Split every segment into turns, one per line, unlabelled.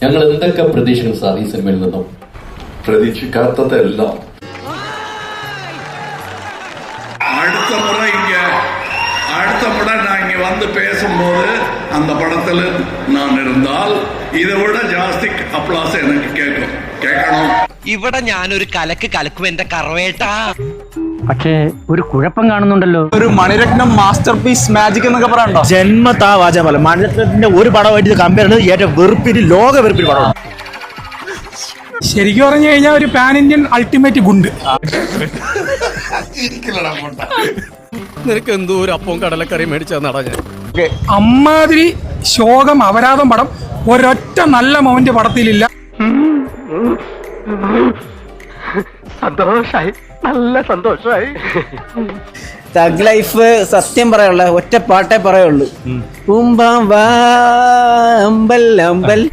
ഞങ്ങൾ എന്തൊക്കെ പ്രതീക്ഷിക്കുന്നു സാർ ഈ സിനിമയിൽ നിന്നും
പ്രതീക്ഷിക്കാത്തതെല്ലാം
அடுத்த முறை இங்க அடுத்த முறை நான் இங்க வந்து பேசும்போது அந்த படத்துல நான் இருந்தால் இதை விட ஜாஸ்தி அப்ளாஸ் எனக்கு கேட்கும் கேட்கணும்
ഇവിടെ ഞാനൊരു കലക്ക് കലക്കും എന്റെ കറവേട്ടാ
പക്ഷേ ഒരു കുഴപ്പം കാണുന്നുണ്ടല്ലോ.
ഒരു മണിരത്നം മാസ്റ്റർ പീസ് മാജിക് എന്നൊക്കെ പറയണ്ടോ?
ജന്മത്താ വാചകമല്ല മണിരത്നത്തിന്റെ ഒരു പടമായിട്ട് കമ്പയർ ചെയ്യുന്നത് ഏറ്റവും വെറുപ്പിന് ലോക വെറുപ്പിന് പടമാണ്.
ശരിക്കും പറഞ്ഞു കഴിഞ്ഞാൽ ഒരു പാൻ ഇന്ത്യൻ അൾട്ടിമേറ്റ് ഗുണ്ട്.
നിനക്ക് എന്തോ ഒരു അപ്പവും കടലക്കറി മേടിച്ചാ നടഞ്ഞ
അമ്മാതിരി ശോകം അപരാധം പടം ഒരൊറ്റ നല്ല മോന്റെ പടത്തിലില്ല.
സന്തോഷായി. നല്ല സന്തോഷായി.
തഗ് ലൈഫ് സത്യം പറയാനുള്ള ഒറ്റ പാട്ടേ പറയുള്ളൂ. അമ്പൽ അമ്പൽ.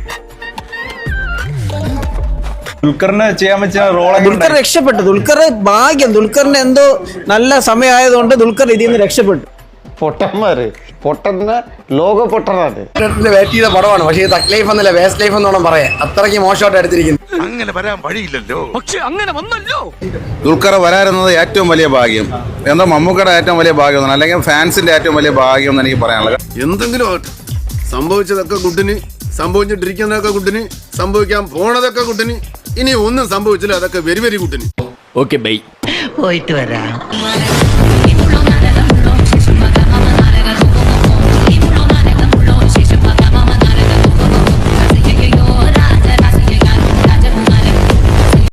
ദുൽഖറിന് ചെയ്യാൻ പറ്റിയ റോളൊക്കെ
ദുൽഖർ രക്ഷപ്പെട്ടു. ദുൽഖർ ഭാഗ്യം. ദുൽഖറിന്റെ എന്തോ നല്ല സമയമായതുകൊണ്ട് ദുൽഖർ ഇതിൽ നിന്ന് രക്ഷപ്പെട്ടു.
പൊട്ടന്മാര്. പൊട്ടന്ന ലോക പൊട്ടനാണ്
വെയിറ്റ് ചെയ്ത പടമാണ്. പക്ഷേ തക് ലൈഫ് എന്നല്ല വേസ്റ്റ് ലൈഫ് എന്നോണം പറയാം. അത്രയ്ക്ക് മോശമായിട്ട് എടുത്തിരിക്കുന്നു.
അങ്ങനെ വരാൻ വഴിയില്ലല്ലോ.
പക്ഷെ അങ്ങനെ വന്നല്ലോ.
ദുൽഖർ വരാറുന്നത് ഏറ്റവും വലിയ ഭാഗ്യം. എന്താ മമ്മൂക്കയുടെ ഏറ്റവും വലിയ ഭാഗ്യം എന്നാണ്. അല്ലെങ്കിൽ ഫാൻസിന്റെ ഏറ്റവും വലിയ ഭാഗ്യം എന്ന് എനിക്ക് പറയാനുള്ളത്.
എന്തെങ്കിലും സംഭവിച്ചതൊക്കെ കുട്ടിന് സംഭവിച്ചിട്ടിരിക്കുന്നതൊക്കെ കുട്ടിന് സംഭവിക്കാൻ പോണതൊക്കെ കുട്ടിന് ഇനി ഒന്നും സംഭവിച്ചില്ല. അതൊക്കെ വെരി വെരി കുട്ടിന്.
ഓക്കെ ബൈ
പോയിട്ട് വരാം.